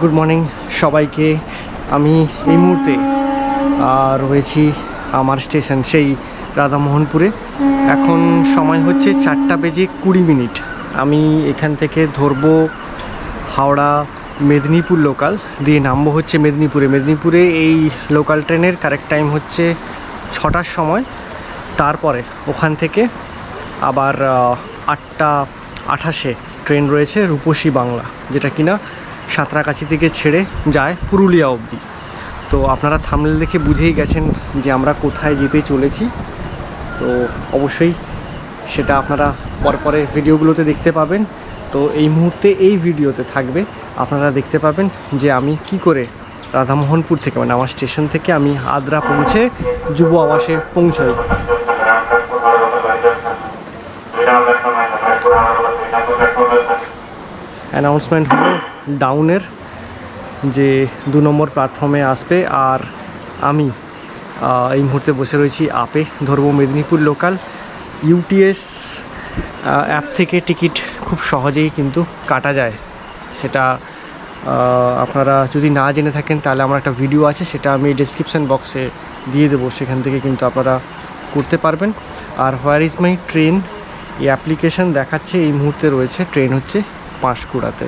Good morning সবাইকে। আমি এই মুহূর্তে রয়েছি আমার স্টেশন সেই রাধামোহনপুরে। এখন সময় হচ্ছে চারটা বেজে কুড়ি মিনিট। আমি এখান থেকে ধরবো হাওড়া মেদিনীপুর লোকাল দিয়ে নামবো হচ্ছে মেদিনীপুরে। মেদিনীপুরে এই লোকাল ট্রেনের কারেক্ট টাইম হচ্ছে ছটার সময়। তারপরে ওখান থেকে আবার আটটা আঠাশে ট্রেন রয়েছে রূপসী বাংলা, যেটা কিনা সাঁতরাগাছি থেকে ছেড়ে যায় পুরুলিয়া অবধি। তো আপনারা থামলে দেখে বুঝেই গেছেন যে আমরা কোথায় যেতে চলেছি। তো অবশ্যই সেটা আপনারা পরপরে ভিডিওগুলোতে দেখতে পাবেন। তো এই মুহূর্তে এই ভিডিওতে থাকবে। আপনারা দেখতে পাবেন যে আমি কি করে রাধামোহনপুর থেকে মানে আমার স্টেশন থেকে আমি আদ্রা পৌঁছে যুব আবাসে পৌঁছাই। অ্যানাউন্সমেন্ট হলো ডাউনের যে দু নম্বর প্ল্যাটফর্মে আসবে। আর আমি এই মুহূর্তে বসে রয়েছি আপে, ধরবো মেদিনীপুর লোকাল ইউটিএস অ্যাপ থেকে টিকিট খুব সহজেই কিন্তু কাটা যায়। সেটা আপনারা যদি না জেনে থাকেন, তাহলে আমার একটা ভিডিও আছে, সেটা আমি ডিসক্রিপশান বক্সে দিয়ে দেবো। সেখান থেকে কিন্তু আপনারা করতে পারবেন। আর হোয়ার ইজ মাই ট্রেন এই অ্যাপ্লিকেশন দেখাচ্ছে, এই মুহূর্তে রয়েছে। ট্রেন হচ্ছে পাঁশকুড়াতে।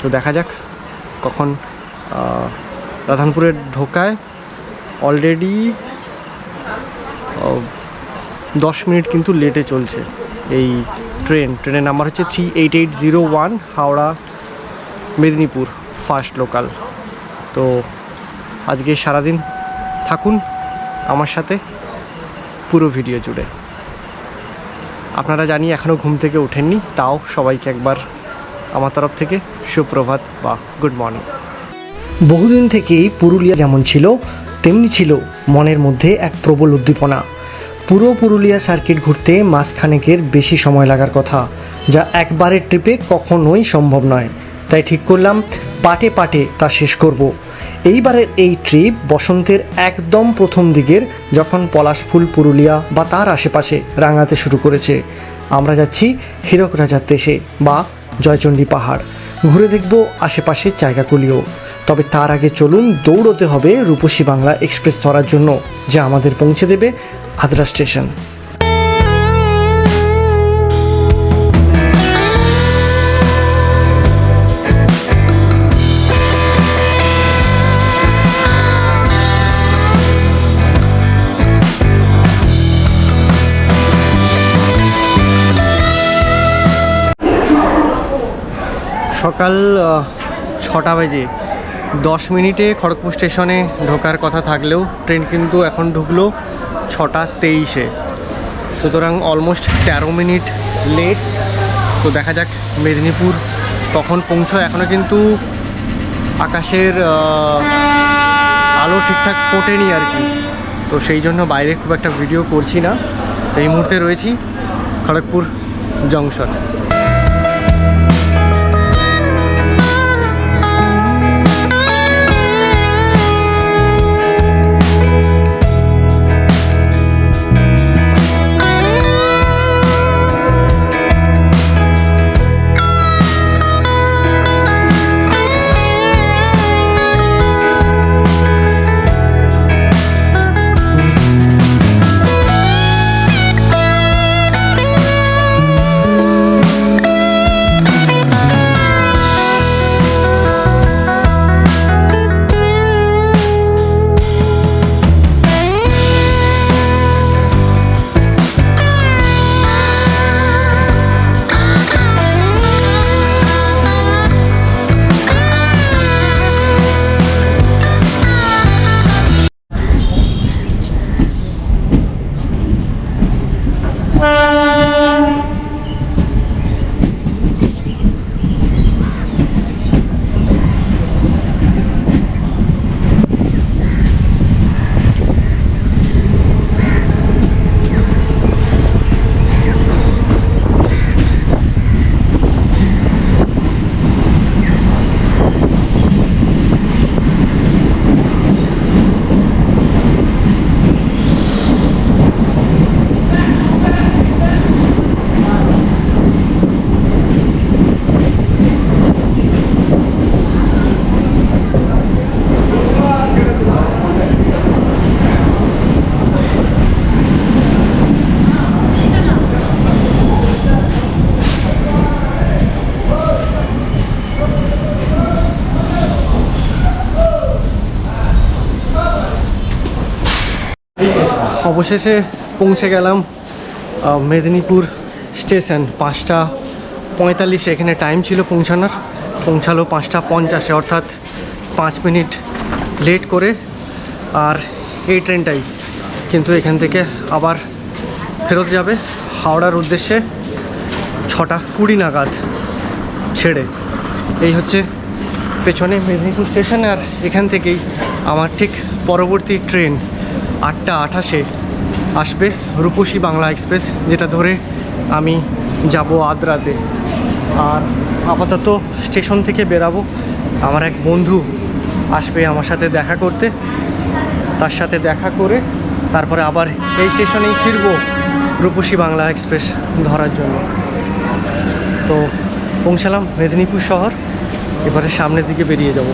তো দেখা যাক কখন রাধানপুরে ঢোকায়। অলরেডি দশ মিনিট কিন্তু লেটে চলছে এই ট্রেন ট্রেনের নাম্বার হচ্ছে three eight eight zero one Howrah, Medinipur first local তো আজকে সারাদিন থাকুন আমার সাথে পুরো ভিডিও জুড়ে। আপনারা জানি এখনও ঘুম থেকে ওঠেননি, তাও সবাইকে একবার আমার তরফ থেকে সুপ্রভাত বা গুড মর্নিং। বহুদিন থেকেই পুরুলিয়া যেমন ছিল, তেমনি ছিল মনের মধ্যে এক প্রবল উদ্দীপনা। পুরো পুরুলিয়া সার্কিট ঘুরতে মাসখানেকের বেশি সময় লাগার কথা, যা একবারের ট্রিপে কখনোই সম্ভব নয়। তাই ঠিক করলাম, পাটে পাটে তা শেষ করব। এইবারের এই ট্রিপ বসন্তের একদম প্রথম দিকের যখন পলাশফুল পুরুলিয়া বা তার আশেপাশে রাঙাতে শুরু করেছে। আমরা যাচ্ছি হীরক রাজার দেশে বা জয়চণ্ডী পাহাড়। ঘুরে দেখব আশেপাশের জায়গাগুলিও। তবে তার আগে চলুন দৌড়তে হবে রূপসী বাংলা এক্সপ্রেস ধরার জন্য, যা আমাদের পৌঁছে দেবে আদ্রা স্টেশন। সকাল ছটা বেজে। দশ মিনিটে খড়গপুর স্টেশনে ঢোকার কথা থাকলেও ট্রেন কিন্তু এখন ঢুকলো ছটা তেইশে। সুতরাং অলমোস্ট তেরো মিনিট লেট তো দেখা যাক মেদিনীপুর কখন পৌঁছয়। এখনও কিন্তু আকাশের আলো ঠিকঠাক ফোটেনি আর কি। তো সেই জন্য বাইরে খুব একটা ভিডিও করছি না। তো এই মুহূর্তে রয়েছি খড়গপুর জংশন অবশেষে পৌঁছে গেলাম মেদিনীপুর স্টেশন, পাঁচটা পঁয়তাল্লিশে এখানে টাইম ছিল পৌঁছানোর, পৌঁছালো পাঁচটা পঞ্চাশে, অর্থাৎ পাঁচ মিনিট লেট করে, আর এই ট্রেনটাই কিন্তু এখান থেকে আবার ফেরত যাবে হাওড়ার উদ্দেশ্যে ছটা কুড়ি নাগাদ ছেড়ে। এই হচ্ছে পেছনে মেদিনীপুর স্টেশন, আর এখান থেকেই আমার ঠিক পরবর্তী ট্রেন আটটা আঠাশে আসবে রূপসী বাংলা এক্সপ্রেস, যেটা ধরে আমি যাব আদ্রাতে। আর আপাতত স্টেশন থেকে বেরাবো। আমার এক বন্ধু আসবে আমার সাথে দেখা করতে। তার সাথে দেখা করে তারপরে আবার এই স্টেশনেই ফিরবো রূপসী বাংলা এক্সপ্রেস ধরার জন্য। তো পৌঁছালাম মেদিনীপুর শহর, এবারে সামনের দিকে বেরিয়ে যাব।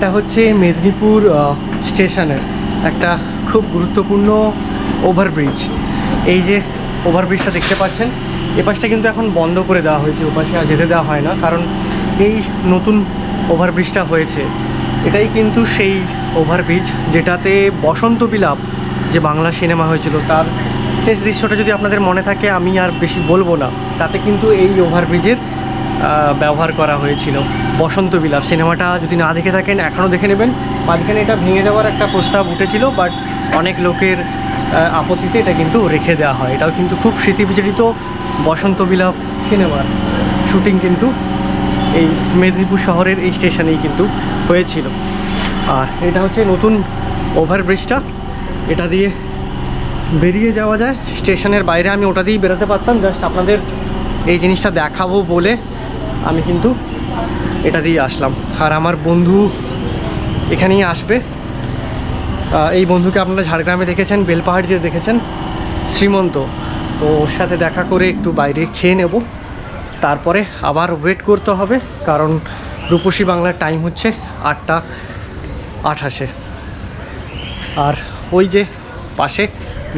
এটা হচ্ছে মেদিনীপুর স্টেশনের একটা খুব গুরুত্বপূর্ণ ওভারব্রিজ এই যে ওভারব্রিজটা দেখতে পাচ্ছেন এ পাশটা কিন্তু এখন বন্ধ করে দেওয়া হয়েছে ও পাশে আর যেতে দেওয়া হয় না, কারণ এই নতুন ওভারব্রিজটা হয়েছে। এটাই কিন্তু সেই ওভারব্রিজ যেটাতে বসন্ত বিলাপ যে বাংলা সিনেমা হয়েছিল, তার শেষ দৃশ্যটা যদি আপনাদের মনে থাকে, আমি আর বেশি বলব না। তাতে কিন্তু এই ওভারব্রিজের ব্যবহার করা হয়েছিল। বসন্ত বিলাপ। সিনেমাটা যদি না দেখে থাকেন, এখনও দেখে নেবেন। মাঝখানে এটা ভেঙে দেওয়ার একটা প্রস্তাব উঠেছিল বাট অনেক লোকের আপত্তিতে এটা কিন্তু রেখে দেওয়া হয়। এটাও কিন্তু খুব স্মৃতিবিজড়িত বসন্ত বিলাপ সিনেমার শুটিং কিন্তু এই মেদিনীপুর শহরের এই স্টেশনেই কিন্তু হয়েছিল। আর এটা হচ্ছে নতুন ওভারব্রিজটা। এটা দিয়ে বেরিয়ে যাওয়া যায়। স্টেশনের বাইরে আমি ওটা দিয়েই বেরোতে পারতাম। জাস্ট আপনাদের এই জিনিসটা দেখাবো বলে আমি কিন্তু এটা দিয়ে আসলাম। আর আমার বন্ধু এখানেই আসবে। এই বন্ধুকে আপনারা ঝাড়গ্রামে দেখেছেন বেলপাহাড়িতে দেখেছেন, শ্রীমন্ত। তো ওর সাথে দেখা করে একটু বাইরে খেয়ে নেব। তারপরে আবার ওয়েট করতে হবে, কারণ রূপসী বাংলার টাইম হচ্ছে আটটা আঠাশে। আর ওই যে পাশে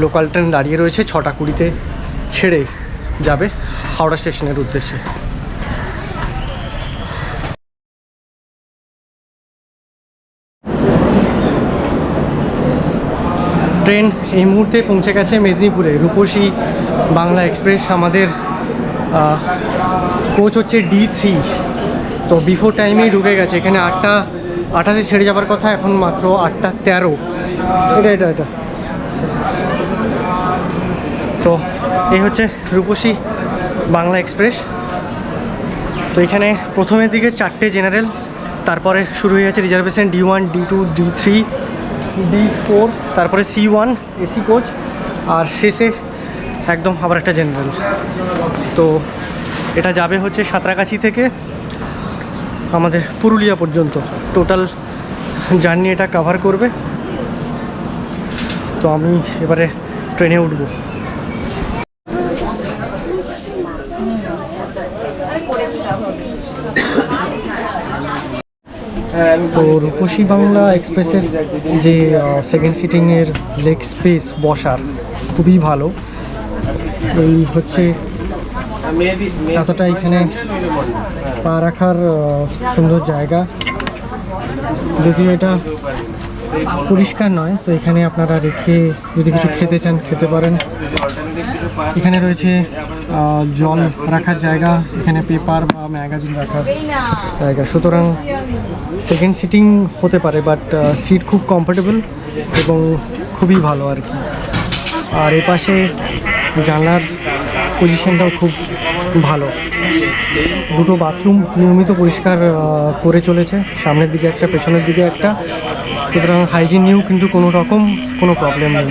লোকাল ট্রেন দাঁড়িয়ে রয়েছে, ছটা কুড়িতে ছেড়ে যাবে হাওড়া স্টেশনের উদ্দেশ্যে। ট্রেন এই মুহূর্তে পৌঁছে গেছে মেদিনীপুরে। রূপসী বাংলা এক্সপ্রেস আমাদের কোচ হচ্ছে ডি থ্রি তো বিফোর টাইমেই ঢুকে গেছে। এখানে আটটা, আঠাশে ছেড়ে যাবার কথা এখন মাত্র আটটা তেরো। এটা এটা এটা। তো এই হচ্ছে রূপসী বাংলা এক্সপ্রেস। তো এখানে প্রথমের দিকে চারটে জেনারেল, তারপরে শুরু হয়ে গেছে reservation D one D two D three D four, তারপরে সি ওয়ান, এসি কোচ, আর শেষে একদম আবার একটা জেনারেল। তো এটা যাবে হচ্ছে সাঁতরাগাছি থেকে আমাদের পুরুলিয়া পর্যন্ত। টোটাল জার্নি এটা কাভার করবে। তো আমি এবারে ট্রেনে উঠবো। তো রূপসী বাংলা এক্সপ্রেসের যে সেকেন্ড সিটিংয়ের লেগ স্পেস বসার খুবই ভালো। এই হচ্ছে এতটা এখানে পা রাখার সুন্দর জায়গা। যদিও এটা পরিষ্কার নয়, তো এখানে আপনারা রেখে যদি কিছু খেতে চান, খেতে পারেন। এখানে রয়েছে জল রাখার জায়গা, এখানে পেপার বা ম্যাগাজিন রাখার জায়গা। সুতরাং সেকেন্ড সিটিং হতে পারে বাট সিট খুব কমফোর্টেবল এবং খুবই ভালো আর কি। আর এ পাশে জানলার পজিশনটাও খুব ভালো। দুটো বাথরুম নিয়মিত পরিষ্কার করে চলেছে। সামনের দিকে একটা, পেছনের দিকে একটা। সুতরাং হাইজিন নিয়েও কিন্তু কোনো রকম কোনো প্রবলেম নেই।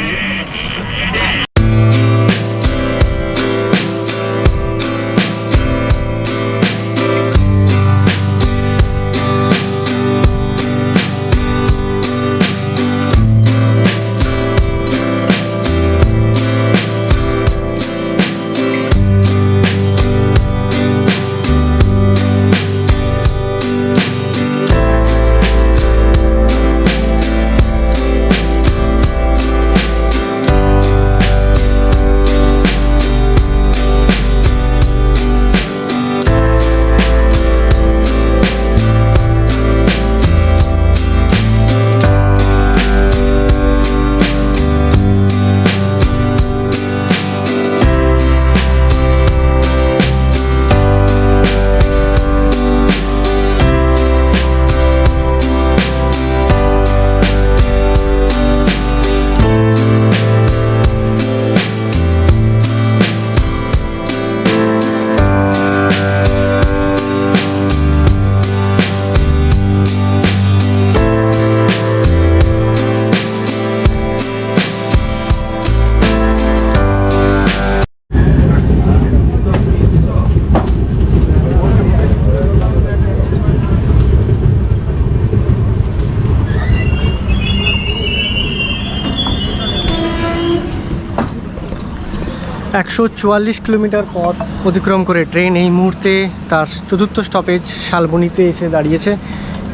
একশো চুয়াল্লিশ কিলোমিটার পথ অতিক্রম করে ট্রেন এই মুহূর্তে তার চতুর্থ স্টপেজ শালবনিতে এসে দাঁড়িয়েছে।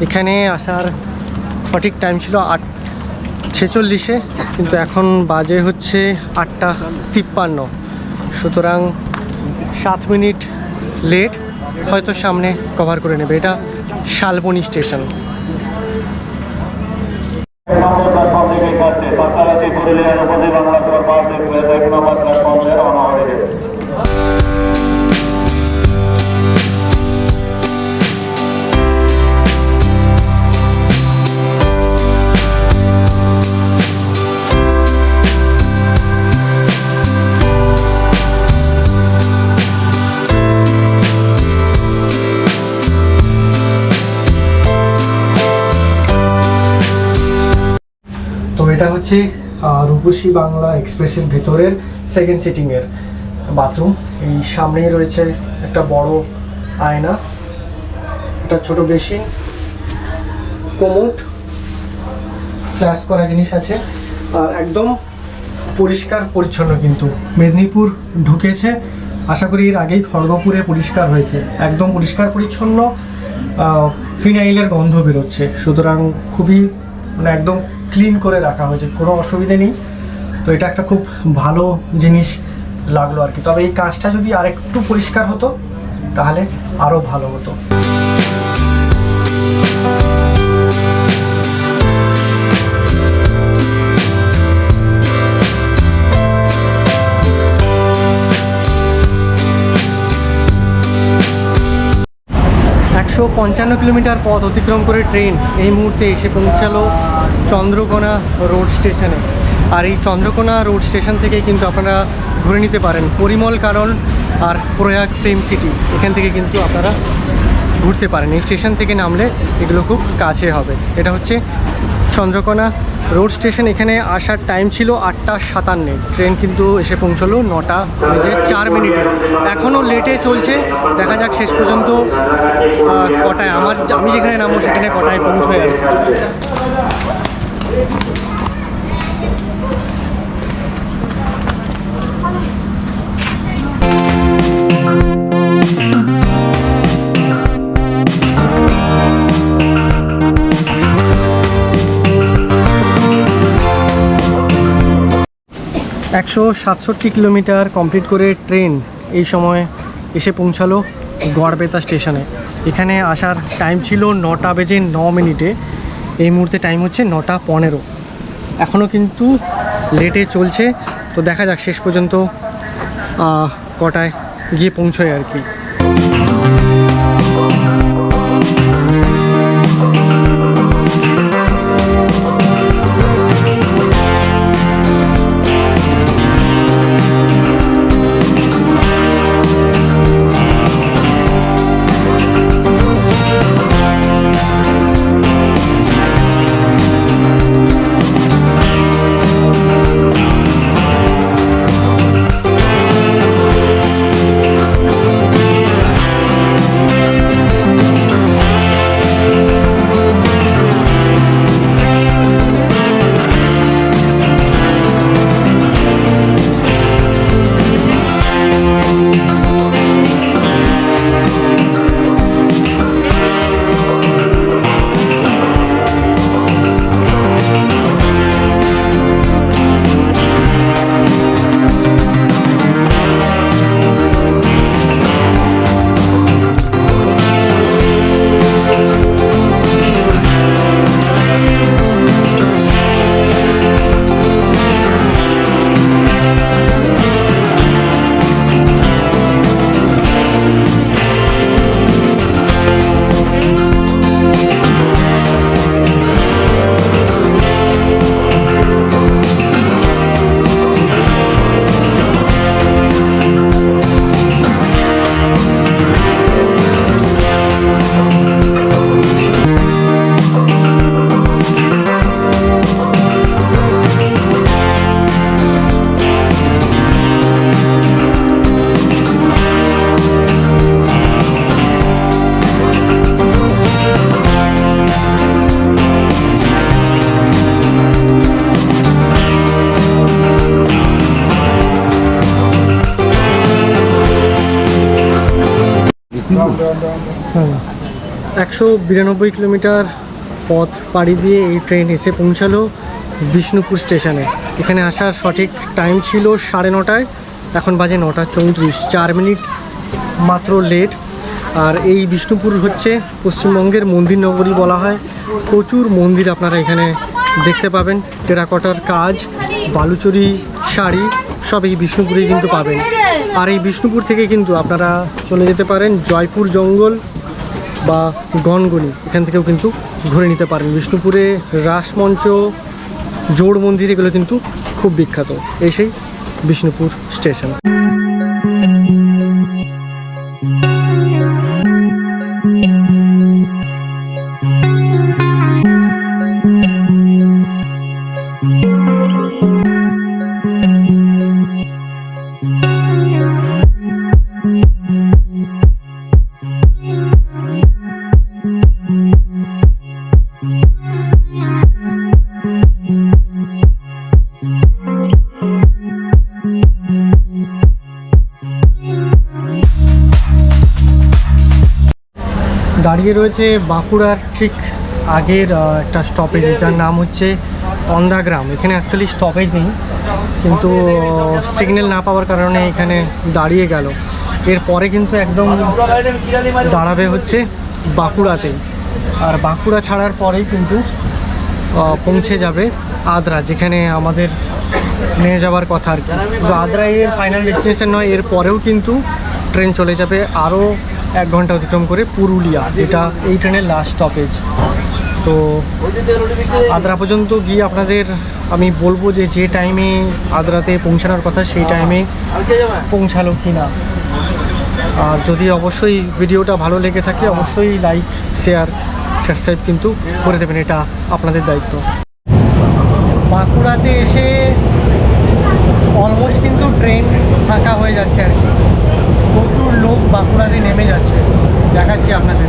এখানে আসার সঠিক টাইম ছিল আট ছেচল্লিশে, কিন্তু এখন বাজে হচ্ছে আটটা তিপ্পান্ন। সুতরাং সাত মিনিট লেট হয়তো সামনে কভার করে নেবে। এটা শালবনি স্টেশন পাতালাচি পুরুলিয়ার উপজেলা বাংলা করে পাঁচ এক্সপ্রেস এক নম্বর প্ল্যাটফর্ম থেকে রওনা এটা হচ্ছে রূপসী বাংলা এক্সপ্রেসের ভেতরের সেকেন্ড সিটিংয়ের বাথরুম এই সামনেই রয়েছে একটা বড় আয়না। একটা ছোট বেসিন কোমোট ফ্ল্যাশ করা জিনিস আছে। আর একদম পরিষ্কার, পরিচ্ছন্ন কিন্তু। মেদিনীপুর ঢুকেছে। আশা করি এর আগেই খড়গপুরে পরিষ্কার হয়েছে। একদম পরিষ্কার, পরিচ্ছন্ন ফিনাইলের গন্ধ বেরোচ্ছে। সুতরাং খুবই মানে একদম ক্লিন করে রাখা হয়েছে, কোনো অসুবিধে নেই। তো এটা একটা খুব ভালো জিনিস লাগল আর কি। তবে এই কাজটা যদি আরেকটু পরিষ্কার হতো, তাহলে আরও ভালো হতো। পঞ্চান্ন কিলোমিটার পথ অতিক্রম করে ট্রেন এই মুহূর্তে এসে পৌঁছালো চন্দ্রকোনা রোড স্টেশনে। আর এই চন্দ্রকোনা রোড স্টেশন থেকে কিন্তু আপনারা ঘুরে নিতে পারেন পরিমল কারণ আর প্রয়াগ সেম সিটি। এখান থেকে কিন্তু আপনারা ঘুরতে পারেন। এই স্টেশন থেকে নামলে এগুলো খুব কাছে হবে। এটা হচ্ছে চন্দ্রকোনা রোড স্টেশন এখানে আসার টাইম ছিল আটটা সাতান্নে। ট্রেন কিন্তু এসে পৌঁছলো নটা বেজে চার মিনিটে। এখনও লেটে চলছে। দেখা যাক শেষ পর্যন্ত কটায়। আমার আমি যেখানে নামবো সেখানে কটায় পৌঁছয়। একশো সাতষট্টি কিলোমিটার কমপ্লিট করে ট্রেন এই সময় এসে পৌঁছালো গড়বেতা স্টেশনে এখানে আসার টাইম ছিল নটা বেজে ন মিনিটে। এই মুহূর্তে টাইম হচ্ছে নটা পনেরো। এখনও কিন্তু লেটে চলছে। তো দেখা যাক শেষ পর্যন্ত কটায় গিয়ে পৌঁছয় আর কি। একশো বিরানব্বই কিলোমিটার পথ পাড়ি দিয়ে এই ট্রেন এসে পৌঁছালো বিষ্ণুপুর স্টেশনে। এখানে আসার সঠিক টাইম ছিল সাড়ে নটায়। এখন বাজে নটা চৌত্রিশ, চার মিনিট মাত্র লেট আর এই বিষ্ণুপুর হচ্ছে পশ্চিমবঙ্গের মন্দির নগরী বলা হয়। প্রচুর মন্দির আপনারা এখানে দেখতে পাবেন। টেরাকটার কাজ, বালুচরি শাড়ি, সব এই বিষ্ণুপুরেই কিন্তু পাবেন। আর এই বিষ্ণুপুর থেকে কিন্তু আপনারা চলে যেতে পারেন জয়পুর জঙ্গল। বা গনগনি, এখান থেকেও কিন্তু ঘুরে নিতে পারেন। বিষ্ণুপুরে রাসমঞ্চ জোড় মন্দির এগুলো কিন্তু খুব বিখ্যাত। এই সেই বিষ্ণুপুর স্টেশন। দাঁড়িয়ে রয়েছে বাঁকুড়ার ঠিক আগের একটা স্টপেজ যার নাম হচ্ছে অন্দাগ্রাম এখানে অ্যাকচুয়ালি স্টপেজ নেই, কিন্তু সিগন্যাল না পাওয়ার কারণে এখানে দাঁড়িয়ে গেল। এরপরে কিন্তু একদম দাঁড়াবে হচ্ছে বাঁকুড়াতেই। আর বাঁকুড়া ছাড়ার পরেই কিন্তু পৌঁছে যাবে আদ্রা, যেখানে আমাদের নিয়ে যাওয়ার কথা আর কি। আদ্রা এর ফাইনাল ডেস্টিনেশন নয়, এর পরেও কিন্তু ট্রেন চলে যাবে আরও এক ঘণ্টা অতিক্রম করে পুরুলিয়া, যেটা এই ট্রেনের লাস্ট স্টপেজ তো আদ্রা পর্যন্ত গিয়ে আপনাদের আমি বলব যে যে টাইমে আদ্রাতে পৌঁছানোর কথা, সেই টাইমে পৌঁছালো কি না আর যদি অবশ্যই ভিডিওটা ভালো লেগে থাকে, অবশ্যই লাইক শেয়ার সাবস্ক্রাইব কিন্তু করে দেবেন, এটা আপনাদের দায়িত্ব। বাঁকুড়াতে এসে অলমোস্ট কিন্তু ট্রেন ফাঁকা হয়ে যাচ্ছে আর কি। বাঁকুড়াতে নেমে যাচ্ছে। দেখাচ্ছি আপনাদের।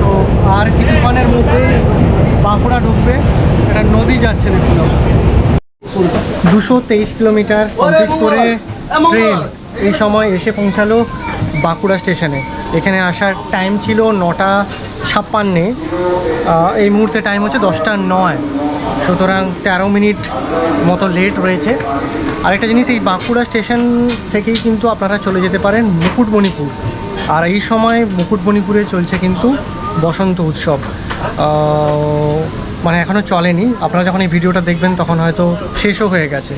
তো আর কিছুক্ষণের মধ্যে বাঁকুড়া ঢুকবে। একটা নদী যাচ্ছে দেখুন দুশো তেইশ কিলোমিটার কমপ্লিট করে ট্রেন এই সময় এসে পৌঁছালো বাঁকুড়া স্টেশনে এখানে আসার টাইম ছিল নটা ছাপ্পান্নে। এই মুহূর্তে টাইম হচ্ছে দশটা নয়। সুতরাং তেরো মিনিট মতো লেট রয়েছে। আরেকটা জিনিস, এই বাঁকুড়া স্টেশন থেকেই কিন্তু আপনারা চলে যেতে পারেন মুকুটমণিপুর। আর এই সময় মুকুটমণিপুরে চলছে কিন্তু বসন্ত উৎসব। মানে এখনও চলেনি। আপনারা যখন এই ভিডিওটা দেখবেন, তখন হয়তো শেষও হয়ে গেছে।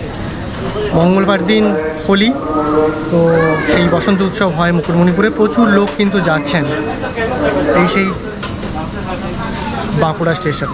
মঙ্গলবার দিন হোলি, তো সেই বসন্ত উৎসব হয় মুকুটমণিপুরে। প্রচুর লোক কিন্তু যাচ্ছেন এই সেই বাঁকুড়া স্টেশন।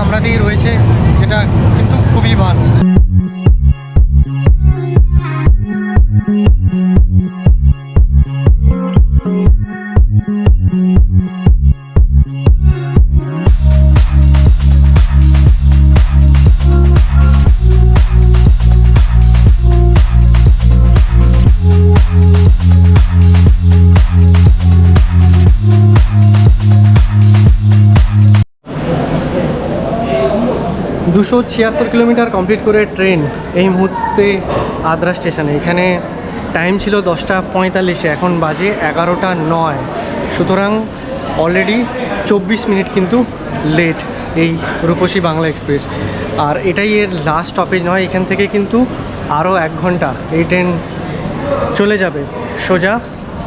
কামরাতেই রয়েছে যেটা কিন্তু খুবই ভালো। ছিয়াত্তর কিলোমিটার কমপ্লিট করে ট্রেন এই মুহূর্তে আদ্রা স্টেশনে এখানে টাইম ছিল দশটা পঁয়তাল্লিশে, এখন বাজে এগারোটা নয়। সুতরাং অলরেডি চব্বিশ মিনিট কিন্তু লেট এই রূপসী বাংলা এক্সপ্রেস আর এটাই এর লাস্ট স্টপেজ নয়, এখান থেকে কিন্তু আরও এক ঘণ্টা এই ট্রেন চলে যাবে সোজা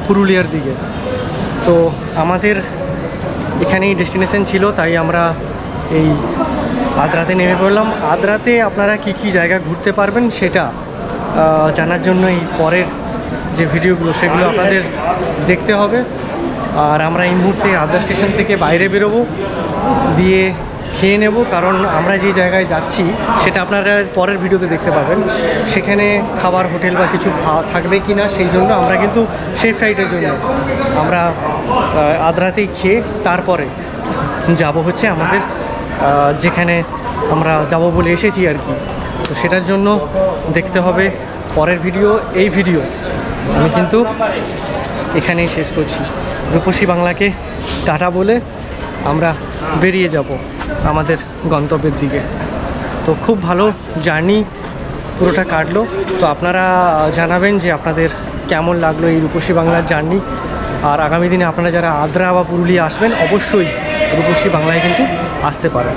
পুরুলিয়ার দিকে। তো আমাদের এখানেই ডেস্টিনেশন ছিল, তাই আমরা এই আদ্রাতে নেমে পড়লাম। আদ্রাতে আপনারা কি কি জায়গা ঘুরতে পারবেন সেটা জানার জন্য এই পরের যে ভিডিওগুলো সেগুলো আপনাদের দেখতে হবে। আর আমরা এই মুহূর্তে আদ্রা স্টেশন থেকে বাইরে বেরোবো, দিয়ে খেয়ে নেব, কারণ আমরা যে জায়গায় যাচ্ছি সেটা আপনারা পরের ভিডিওতে দেখতে পাবেন। সেখানে খাবার, হোটেল বা কিছু থাকবে কি না সেই জন্য আমরা কিন্তু সেফ সাইডের জন্য আমরা আদ্রাতেই খেয়ে তারপরে যাব হচ্ছে আমাদের যেখানে আমরা যাব বলে এসেছি আর কি। তো সেটার জন্য দেখতে হবে পরের ভিডিও, এই ভিডিও। আমি কিন্তু এখানেই শেষ করছি। রূপসী বাংলাকে টাটা বলে আমরা বেরিয়ে যাব আমাদের গন্তব্যের দিকে। তো খুব ভালো জার্নি পুরোটা কাটলো। তো আপনারা জানাবেন যে আপনাদের কেমন লাগল এই রূপসী বাংলার জার্নি। আর আগামী দিনে আপনারা যারা আদ্রা বা পুরুলিয়া আসবেন, অবশ্যই রূপসী বাংলায় কিন্তু আসতে পারেন